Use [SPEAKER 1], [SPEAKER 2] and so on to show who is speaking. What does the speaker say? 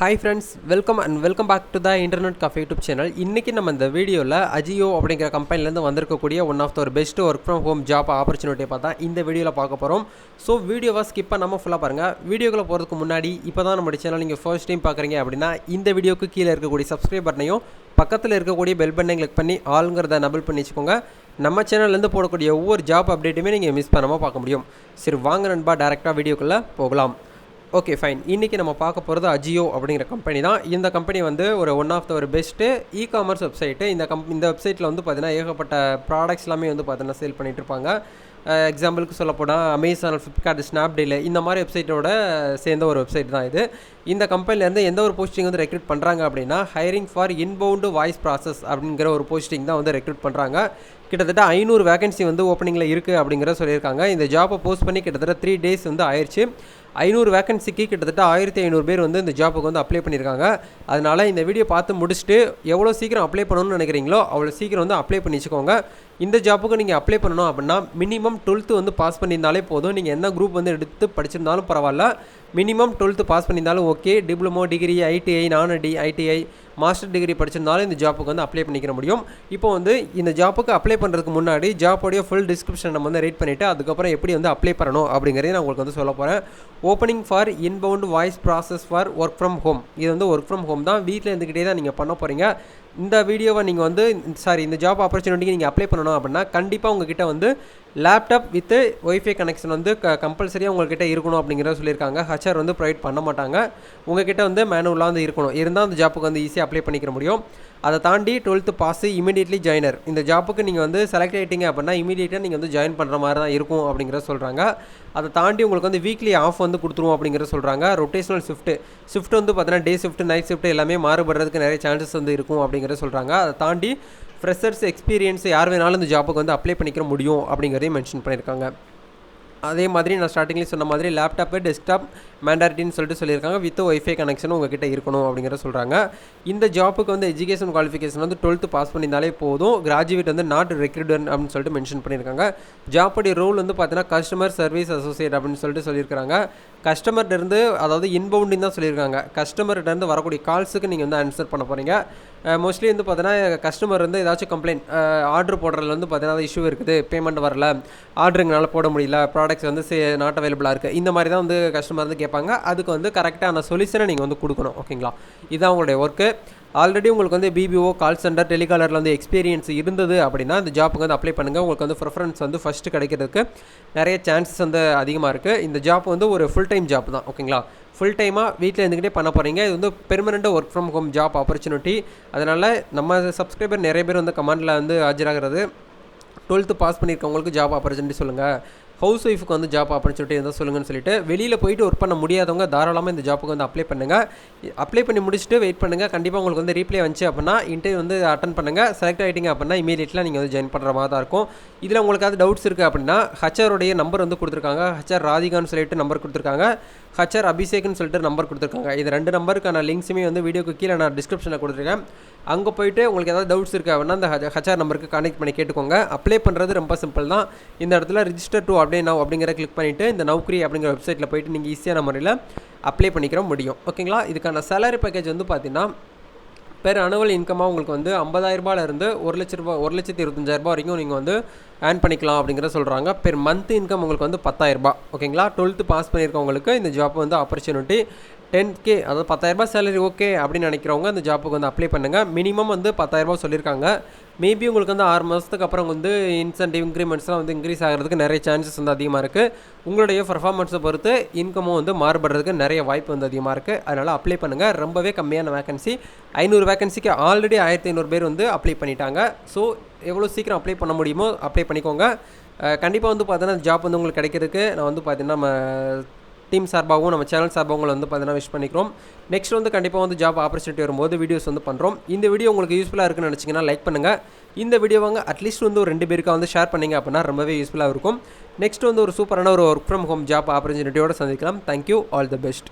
[SPEAKER 1] Hi friends welcome and welcome back to the internet cafe YouTube channel இன்றைக்கி நம்ம இந்த வீடியோவில் அஜியோ அப்படிங்கிற கம்பெனிலேருந்து வந்திருக்கக்கூடிய ஒன் ஆஃப் த ஒரு best work from home job ஆப்பர்ச்சுனிட்டியை பார்த்தா இந்த வீடியோவில் பார்க்க போகிறோம் ஸோ வீடியோவை ஸ்கிப் பண்ணாமல் ஃபுல்லாக பாருங்கள் வீடியோக்குள்ளே போகிறதுக்கு முன்னாடி இப்போ தான் நம்ம சேனல் நீங்கள் ஃபர்ஸ்ட் டைம் பார்க்குறீங்க அப்படின்னா இந்த வீடியோக்கு கீழே இருக்கக்கூடிய சப்ஸ்கிரைப் பட்டனையும் பக்கத்தில் இருக்கக்கூடிய பெல் பட்டனை கிளிக் பண்ணி ஆளுங்கிறத நபிள் பண்ணி வச்சுக்கோங்க. நம்ம சேனல்லேருந்து போடக்கூடிய ஒவ்வொரு ஜாப் அப்டேட்டுமே நீங்கள் மிஸ் பண்ணாமல் பார்க்க முடியும். சரி வாங்க நண்பா டேரெக்டாக வீடியோக்குள்ளே போகலாம். ஓகே ஃபைன் இன்றைக்கி நம்ம பார்க்க போகிறது அஜியோ அப்படிங்கிற கம்பெனி தான். இந்த கம்பெனி வந்து ஒரு ஒன் ஆஃப் த ஒரு பெஸ்ட்டு இ காமர்ஸ் வெப்சைட்டு இந்த கம் இந்த வெப்சைட்டில் வந்து பார்த்தீங்கன்னா ஏகப்பட்ட ப்ராடக்ட்ஸ் எல்லாமே வந்து பார்த்தீங்கன்னா சேல் பண்ணிகிட்டு இருப்பாங்க. எக்ஸாம்பிளுக்கு சொல்லப்போனால் அமேசான் ஃப்ளிப்கார்ட் ஸ்னாப்டீல் இந்த மாதிரி வெப்சைட்டோட சேர்ந்த ஒரு வெப்சைட் தான் இது. இந்த கம்பெனிலேருந்து எந்த ஒரு போஸ்டிங் வந்து ரெக்ரூட் பண்ணுறாங்க அப்படின்னா hiring for inbound voice process அப்படிங்கிற ஒரு போஸ்டிங் தான் வந்து ரெக்ரூட் பண்ணுறாங்க கிட்டத்தட்ட ஐநூறு வேகன்சி வந்து ஓப்பனிங்கில் இருக்குது அப்படிங்கிற சொல்லியிருக்காங்க. இந்த ஜாப்பை போஸ்ட் பண்ணி கிட்டத்தட்ட த்ரீ டேஸ் வந்து ஆயிடுச்சு ஐநூறு வேகன்சிக்கு கிட்டத்தட்ட ஆயிரத்தி ஐநூறு பேர் வந்து இந்த ஜாப்புக்கு வந்து அப்ளை பண்ணியிருக்காங்க. அதனால் இந்த வீடியோ பார்த்து முடிச்சுட்டு எவ்வளோ சீக்கிரம் அப்ளை பண்ணணும்னு நினைக்கிறீங்களோ அவ்வளோ சீக்கிரம் வந்து அப்ளை பண்ணி வச்சுக்கோங்க. இந்த ஜாப்புக்கு நீங்கள் அப்ளை பண்ணணும் அப்படின்னா மினிமம் டுவெல்த்து வந்து பாஸ் பண்ணியிருந்தாலே போதும். நீங்கள் என்ன குரூப் வந்து எடுத்து படிச்சிருந்தாலும் பரவாயில்ல. மினிமம் டுவெல்த்து பாஸ் பண்ணியிருந்தாலும் ஓகே டிப்ளமோ டிகிரி ஐடிஐ நான் டி ஐடிஐ மாஸ்டர் டிகிரி படிச்சிருந்தாலும் இந்த ஜாப்புக்கு வந்து அப்ளை பண்ணிக்கிற முடியும். இப்போ வந்து இந்த ஜாப்புக்கு அப்ளை பண்ணுறதுக்கு முன்னாடி ஜாப்போடைய ஃபுல் டிஸ்கிரிப்ஷன் நம்ம வந்து ரீட் பண்ணிவிட்டு அதுக்கப்புறம் எப்படி வந்து அப்ளை பண்ணணும் அப்படிங்கிறதையும் நான் உங்களுக்கு வந்து சொல்ல போகிறேன் opening for inbound voice process for work from home இது வந்து ஒர்க் ஃப்ரம் ஹோம் தான். வீட்டில் இருந்துக்கிட்டே தான் நீங்கள் பண்ண போகிறீங்க இந்த வீடியோவை நீங்கள் வந்து சாரி இந்த ஜாப் ஆப்பர்ச்சுனிட்டிக்கு நீங்கள் அப்ளை பண்ணணும் அப்படின்னா கண்டிப்பாக உங்ககிட்ட வந்து லேப்டாப் வித்து ஒய்ஃபை கனெக்ஷன் வந்து க கம்பல்சரியாக உங்கள்கிட்ட இருக்கணும் அப்படிங்கிறத சொல்லியிருக்காங்க. ஹச்ஆர் வந்து ப்ரொவைட் பண்ண மாட்டாங்க. உங்ககிட்ட வந்து மேனுவலாக வந்து இருக்கணும். இருந்தால் அந்த ஜாப்புக்கு வந்து ஈஸியாக அப்ளை பண்ணிக்கிற முடியும். அதை தாண்டி டுவெல்த்து பாஸு இமீடியட்லி ஜாயினர் இந்த ஜாப்புக்கு நீங்கள் வந்து செலக்ட் ஆகிட்டீங்க அப்படின்னா இமீடியட்டாக நீங்கள் வந்து ஜாயின் பண்ணுற மாதிரி தான் இருக்கும் அப்படிங்கிறத சொல்கிறாங்க அதை தாண்டி உங்களுக்கு வந்து வீக்லி ஆஃப் வந்து கொடுத்துருவோம் அப்படிங்கிற சொல்கிறாங்க ரொட்டேஷனல் ஷிஃப்ட்டு ஷிஃப்ட் வந்து பார்த்தீங்கன்னா டே ஷிஃப்ட் நைட் ஷிஃப்ட் எல்லாமே மாறுபடுறதுக்கு நிறைய சான்சஸ் வந்து இருக்கும் அப்படிங்கிறத சொல்கிறாங்க அதை தாண்டி ஃப்ரெஷர்ஸ் எக்ஸ்பீரியன்ஸ் யார் வேணாலும் இந்த ஜாப்புக்கு வந்து அப்ளை பண்ணிக்கிற முடியும் அப்படிங்கிறதையும் மென்ஷன் பண்ணியிருக்காங்க. அதே மாதிரி நான் ஸ்டார்டிங்லேயே சொன்ன மாதிரி லேப்டாப்பு டெஸ்க்டாப் மேண்டாரிட்டின்னு சொல்லிட்டு சொல்லியிருக்காங்க. வித் ஒய்ஃபை கனெக்ஷனும் உங்ககிட்ட இருக்கணும் அப்படிங்கிற சொல்கிறாங்க இந்த ஜாப்புக்கு வந்து எஜுகேஷன் குவாலிஃபிகேஷன் வந்து டுவெல்த்து பாஸ் பண்ணியிருந்தாலே போதும். கிராஜுவேட் வந்து நாட் ரெக்ரூடன் அப்படின்னு சொல்லிட்டு மென்ஷன் பண்ணியிருக்காங்க. ஜாப்புடைய ரோல் வந்து பார்த்தீங்கன்னா கஸ்டமர் சர்வீஸ் அசோசியேட் அப்படின்னு சொல்லிட்டு சொல்லியிருக்காங்க கஸ்டமர்கிட்டருந்து அதாவது இன்பவுண்டின்னு தான் சொல்லியிருக்காங்க. கஸ்டமர்கிட்டருந்து வரக்கூடிய கால்ஸுக்கு நீங்கள் வந்து ஆன்சர் பண்ண போகிறீங்க மோஸ்ட்லி வந்து பார்த்தீங்கன்னா கஸ்டமர் வந்து ஏதாச்சும் கம்ப்ளைண்ட் ஆர்டர் போடுறதுல வந்து பார்த்தீங்கன்னா இஷ்யூ இருக்குது. பேமெண்ட் வரல. ஆர்டருங்கனால போட முடியல. ப்ராடக்ட் ப்ராடக்ட்ஸ் வந்து சே நாட் அவைலபிளாக இருக்குது இந்த மாதிரி தான் வந்து கஸ்டமர் வந்து கேட்பாங்க. அதுக்கு வந்து கரெக்டான சொல்யூஷனை நீங்கள் வந்து கொடுக்கணும். ஓகேங்களா இதுதான் உங்களுடைய ஒர்க்கு ஆல்ரெடி உங்களுக்கு வந்து பிபிஓ கால் சென்டர் டெலிகாலரில் வந்து எக்ஸ்பீரியன்ஸ் இருந்தது அப்படின்னா இந்த ஜாப்புக்கு வந்து அப்ளை பண்ணுங்கள் உங்களுக்கு வந்து ப்ரிஃபரன்ஸ் வந்து ஃபஸ்ட்டு கிடைக்கிறதுக்கு நிறைய சான்சஸ் வந்து அதிகமாக இருக்குது இந்த ஜாப் வந்து ஒரு ஃபுல் டைம் ஜாப் தான். ஓகேங்களா ஃபுல் டைமாக வீட்டில் இருந்துக்கிட்டே பண்ண போகிறீங்க இது வந்து பெர்மனெண்ட்டாக work from home job opportunity அதனால் நம்ம சப்ஸ்கிரைபர் நிறைய பேர் வந்து கமெண்டில் வந்து ஆஜராகிறது. டுவெல்த்து பாஸ் பண்ணியிருக்கவங்களுக்கு ஜாப் ஆப்பர்ச்சுனிட்டி சொல்லுங்கள் ஹவுஸ் ஒய்ஃபுக்கு வந்து ஜாப் ஆப்பர்ச்சுனிட்டி இருந்தால் சொல்லுங்கன்னு சொல்லிட்டு வெளியில் போயிட்டு ஒர்க் பண்ண முடியாதவங்க தாராளமாக இந்த ஜாப்புக்கு வந்து அப்ளை பண்ணுங்கள் அப்ளை பண்ணி முடிச்சுட்டு வெயிட் பண்ணுங்கள் கண்டிப்பாக உங்களுக்கு வந்து ரீப்ளே வந்துச்சு அப்படின்னா இன்டர்வியூ வந்து அட்டன் பண்ணுங்கள் செலக்ட் ஆகிட்டீங்க அப்படின்னா இமீடியட்டாக நீங்கள் வந்து ஜாயின் பண்ணுற மாதிரி தான் இருக்கும். இதில் உங்களுக்கு அது டவுட்ஸ் இருக்குது அப்படின்னா ஹச்ஆருடைய நம்பர் வந்து கொடுத்துருக்காங்க. ஹச்ஆர் ராதிகான்னு சொல்லிட்டு நம்பர் கொடுத்துருக்காங்க. ஹச்ஆர் அபிஷேக்னு சொல்லிட்டு நம்பர் கொடுத்துருக்காங்க. இது ரெண்டு நம்பருக்கான லிங்க்ஸுமே வந்து வீடியோக்கு கீழே நான் டிஸ்கிரிப்ஷனில் கொடுத்துருக்கேன். அங்கே போயிட்டு உங்களுக்கு ஏதாவது டவுட்ஸ் இருக்கா அப்படின்னா அந்த ஹச்ஆர் நம்பருக்கு கனெக்ட் பண்ணி கேட்டுக்கோங்க. அப்ளை பண்ணுறது ரொம்ப சிம்பிள் தான். இந்த இடத்துல ரிஜிஸ்டர் டு அப்டே நவ் அப்படிங்கிற கிளிக் பண்ணிவிட்டு இந்த நௌக்கரி அப்படிங்கிற வெப்சைட்டில் போயிட்டு நீங்கள் ஈஸியான முறையில் அப்ளை பண்ணிக்கிற முடியும். ஓகேங்களா இதுக்கான சேலரி பேக்கேஜ் வந்து பார்த்தீங்கன்னா பெர் அனுவல் இன்கமாக உங்களுக்கு வந்து ஐம்பதாயிரரூபாலேருந்து ஒரு லட்ச ரூபா ஒரு லட்சத்தி இருபத்தஞ்சாயிரரூபா வரைக்கும் நீங்கள் வந்து ஏர்ன் பண்ணிக்கலாம் அப்படிங்கிறத சொல்கிறாங்க பெர் மந்த் இன்கம் உங்களுக்கு வந்து பத்தாயிரரூபா. ஓகேங்களா டுவெல்த்து பாஸ் பண்ணியிருக்கவங்களுக்கு இந்த ஜாப் வந்து ஆப்பர்ச்சுனிட்டி டென் கே அதாவது பத்தாயிரரூபா சேலரி ஓகே அப்படின்னு நினைக்கிறவங்க அந்த ஜாப்புக்கு வந்து அப்ளை பண்ணுங்கள் மினிமம் வந்து பத்தாயிரரூபா சொல்லியிருக்காங்க. மேபி உங்களுக்கு வந்து ஆறு மாதத்துக்கு அப்புறம் வந்து இன்சென்டிவ் இன்க்ரிமெண்ட்ஸ்லாம் வந்து இன்க்ரீஸ் ஆகிறதுக்கு நிறைய சான்சஸ் வந்து அதிகமாக இருக்குது உங்களுடைய பர்ஃபார்மன்ஸை பொறுத்து இன்கமும் வந்து மாறுபடுறதுக்கு நிறைய வாய்ப்பு வந்து அதிகமாக இருக்குது அதனால் அப்ளை பண்ணுங்கள் ரொம்பவே கம்மியான வேகன்சி ஐநூறு வேகன்சிக்கு ஆல்ரெடி ஆயிரத்தி ஐநூறு பேர் வந்து அப்ளை பண்ணிட்டாங்க. ஸோ எவ்வளோ சீக்கிரம் அப்ளை பண்ண முடியுமோ அப்ளை பண்ணிக்கோங்க. கண்டிப்பாக வந்து பார்த்தீங்கன்னா ஜாப் வந்து உங்களுக்கு கிடைக்கிறதுக்கு நான் வந்து பார்த்தீங்கன்னா நம்ம டீம் சார்பாகவும் நம்ம சேனல் சார்பாகவும் வந்து பார்த்தீங்கன்னா விஷ் பண்ணிக்கிறோம். நெக்ஸ்ட் வந்து கண்டிப்பாக வந்து ஜாப் ஆப்பர்ச்சுனிட்டி வரும்போது வீடியோஸ் வந்து பண்ணுறோம் இந்த வீடியோ உங்களுக்கு யூஸ்ஃபுல்லாக இருக்குன்னு நினச்சிங்கன்னா லைக் பண்ணுங்கள் இந்த வீடியோவாங்க அட்லீஸ்ட் வந்து ஒரு ரெண்டு பேருக்காக வந்து ஷேர் பண்ணிங்க அப்படின்னா ரொம்பவே யூஸ்ஃபுல்லாக இருக்கும். நெக்ஸ்ட் வந்து ஒரு சூப்பரான ஒரு ஒர்க் ஃப்ரம் ஹோம் ஜாப் ஆப்பர்ச்சுனிட்டியோட சந்திக்கலாம். Thank you all the best